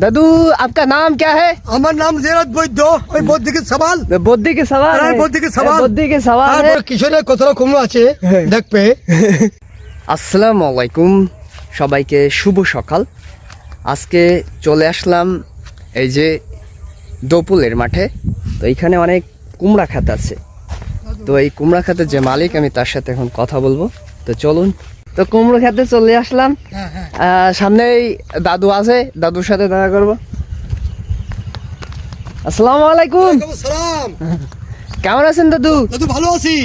দাদু আপনার নাম কে আমার নাম জেরাত বৈদ্য। ওই বৌদ্ধিক সবাল বৌদ্ধিক সবাল বৌদ্ধিক সবাল বৌদ্ধিক সবাল কিশোরের কত রকম আছে? হ্যাঁ। দেখবে আসসালামু আলাইকুম। সবাইকে শুভ সকাল। আজকে চলে আসলাম এই যে দোপুলের মাঠে। তো এইখানে অনেক কুমড়া খাত আছে। তো এই কুমড়া খাতের যে মালিক আমি তার সাথে এখন কথা বলব। তো চলুন তো কুমড়ো খেতে চলে আসলাম। হ্যাঁ, হ্যাঁ। সামনেই দাদু আছে দাদুর সাথে দেখা করব। আসসালামু আলাইকুম। কেমন আছেন দাদু? দাদু ভালো আছি।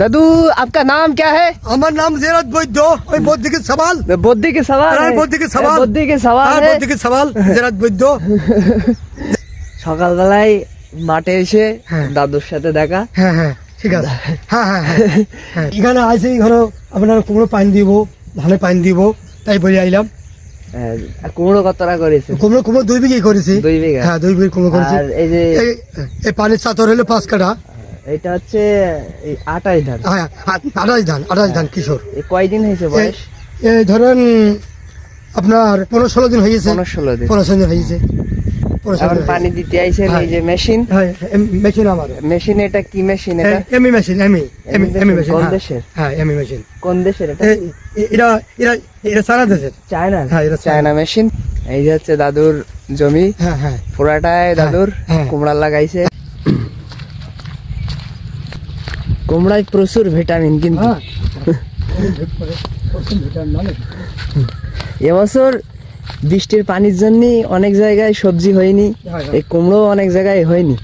দাদু আপনার নাম ক্যা হ্যাঁ আমার নাম জেরাত বৈদ্য ওই বৌদ্ধ সবাল। সওয়াল সবাল কে সবাল। বৌদ্ধ সবাল সওয়াল সবাল জেরাত বৈদ্য। সকালবেলায় মাঠে এসে হ্যাঁ। দাদুর সাথে দেখা। হ্যাঁ হ্যাঁ। ঠিক আছে। হ্যাঁ হ্যাঁ হ্যাঁ হ্যাঁ। এখানে আইসে এখানে আপনার কুমড়ো পানি দিব ধানে পানি দিব তাই বলে আইলাম। কুমড়ো কতটা করেছে? কুমড়ো কুমড়ো দুই বিঘে করেছি। দুই বিঘা? হ্যাঁ দুই বিঘে কুমড়ো করেছি। এই যে এই পানির চাতর হলো পাঁচ কাঠা। এটা হচ্ছে ধান। হ্যাঁ আঠাশ ধান ধান কিশোর। কয়দিন হয়েছে বয়স? এই ধরেন আপনার পনেরো ষোলো দিন হয়েছে। পনেরো ষোলো দিন। পনেরো ষোলো দিন হয়েছে। এখন পানি দিতে আইছেন হ্যাঁ। এই যে মেশিন? হ্যাঁ মেশিন আমার। মেশিন এটা কি মেশিন এটা? এমি মেশিন এমি এমি এমি মেশিন কোন হ্যাঁ। দেশের? হ্যাঁ এমি মেশিন। কোন দেশের এটা? সারা দেশের। চায়না? হ্যাঁ, এটা চায়না মেশিন। এই যে হচ্ছে দাদুর জমি। হ্যাঁ হ্যাঁ। পুরাটায় দাদুর। কুমড়া লাগাইছে। কুমড়ায় প্রচুর ভিটামিন কিন্তু। এবছর বৃষ্টির পানির জন্য অনেক জায়গায় সবজি হয়নি হ্যাঁ, হ্যাঁ। এই কুমড়ো অনেক জায়গায় হয়নি।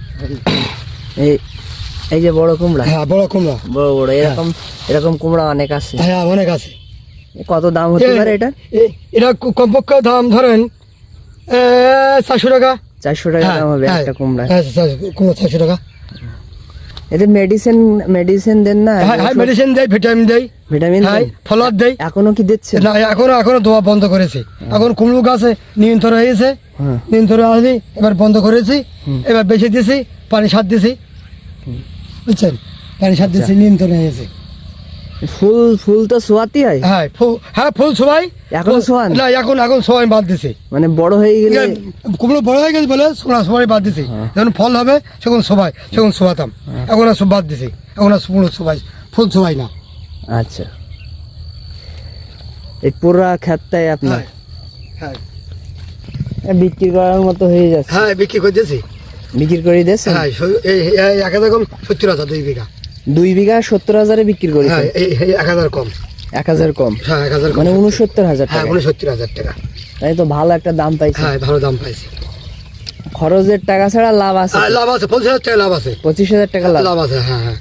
এই এই যে বড় কুমড়া। হ্যাঁ বড় কুমড়া। বড় বড় এরকম এরকম কুমড়া অনেক আছে। হ্যাঁ অনেক আছে। কত দাম হতে পারে এটা? এটা কমপক্ষে দাম ধরেন চারশো টাকা। চারশো টাকা হ্যাঁ, দাম হবে হ্যাঁ, একটা কুমড়া হ্যাঁ, কুমড়া চারশো টাকা। এতে মেডিসিন মেডিসিন দেন না হ্যাঁ হ্যাঁ মেডিসিন দেয় ভিটামিন দেয় ভিটামিন দেয় ফলার দেয় এখনও কি দিচ্ছে? না এখনও এখনও দোয়া বন্ধ করেছি। এখন কুমড়ো গাছে নিয়ন্ত্রণ হয়েছে। হ্যাঁ। নিয়ন্ত্রণ আসলি এবার বন্ধ করেছি। এবার বেশি দিছি পানি সার দিছি। বুঝছেন? পানি সার দিছি নিয়ন্ত্রণ হয়েছে। ফুল ফুল তো সোয়াতি হয়। হ্যাঁ ফুল হ্যাঁ ফুল সবাই এখনও ছোঁয়ান? না এখন এখন সবাই বাদ দিছি। মানে বড় হয়ে গেলে কুমড়ো বড় হয়ে গেছে বলে সোনা সবাই বাদ দিছি। যখন ফল হবে তখন সবাই তখন শোয়াতাম। এখন আর সব বাদ দিছি। এখন আর পুরো সবাই ফুল সবাই না। আচ্ছা। এই পুরা ক্ষেতটাই আপনার। হ্যাঁ হ্যাঁ। বিক্রি করার মতো হয়ে যাচ্ছে। হ্যাঁ বিক্রি করে দিয়েছি। বিক্রি করে দিয়েছেন? হ্যাঁ এই এক কম সত্তর হাজার দুই বিঘা। দুই বিঘা সত্তর হাজারে বিক্রি করেছে। হ্যাঁ এক হাজার কম। এক হাজার কম? হ্যাঁ এক হাজার মানে উনসত্তর হাজার হ্যাঁ টাকা। উনসত্তর হাজার টাকা। তাই তো ভালো একটা দাম পাইছে। হ্যাঁ ভালো দাম পাইছি। খরচের টাকা ছাড়া লাভ আছে। লাভ আছে পঞ্চাশ হাজার টাকা লাভ আছে। পঁচিশ হাজার টাকা লাভ। আছে হ্যাঁ হ্যাঁ।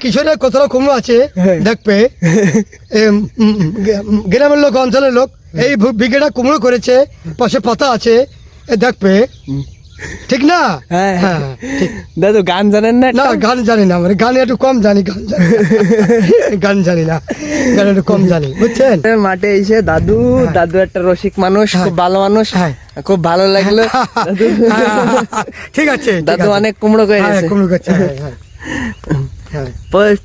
কিশোরের কতটা কুমড়ো আছে দেখবে? গ্রামের লোক অঞ্চলের লোক এই বিঘেটা কুমড়ো করেছে পাশে পাতা আছে দেখবে? ঠিক না? হ্যাঁ। হ্যাঁ ঠিক। দাদু গান জানেন না না গান জানি না মানে গান একটু কম জানি গান জানি। গান জানি না। গান একটু কম জানি বুঝছেন? মাঠে এসে দাদু দাদু একটা রসিক মানুষ খুব ভালো মানুষ হ্যাঁ। খুব ভালো লাগল। ঠিক আছে দাদু অনেক কুমড়ো হ্যাঁ করেছে কুমড়ো করছে হ্যাঁ হ্যাঁ। হ্যাঁ।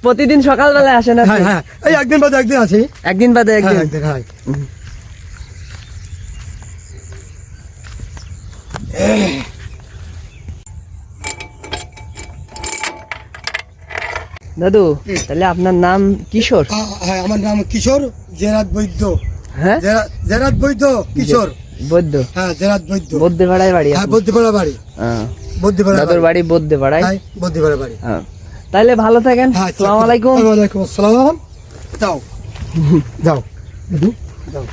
প্রতিদিন সকালবেলায় আসেন আপনি? হ্যাঁ হ্যাঁ। এই একদিন বাদে একদিন আছি একদিন বাদে হ্যাঁ একদিন? একদিন হ্যাঁ। দাদু তাহলে আপনার নাম কিশোর? হ্যাঁ, আমার নাম কিশোর জেরাত বৈদ্য। হ্যাঁ? জেরাত বৈদ্য কিশোর। বৈদ্য? হ্যাঁ জেরাত বৈদ্য। বৌদ্ধে ভাড়ায় বাড়ি হ্যাঁ বাড়ি। হ্যাঁ। বদ্যিপাড়া দাদুর বাড়ি। হ্যাঁ বাড়ি। হ্যাঁ তাহলে ভালো থাকেন। হ্যাঁ আলাইকুম। ওয়ালাইকুম আসসালাম। যাও। যাও। দাদু, যাও।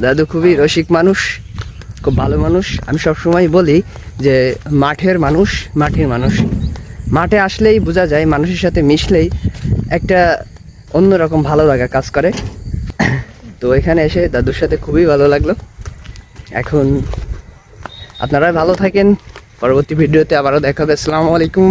দাদু খুবই রসিক মানুষ খুব ভালো মানুষ। আমি সবসময় বলি যে মাঠের মানুষ মাঠের মানুষ। মাঠে আসলেই বোঝা যায়, মানুষের সাথে মিশলেই একটা অন্যরকম ভালো লাগা কাজ করে। তো এখানে এসে দাদুর সাথে খুবই ভালো লাগল। এখন আপনারা ভালো থাকেন। পরবর্তী ভিডিওতে আবারও দেখা হবে। আসসালামু আলাইকুম।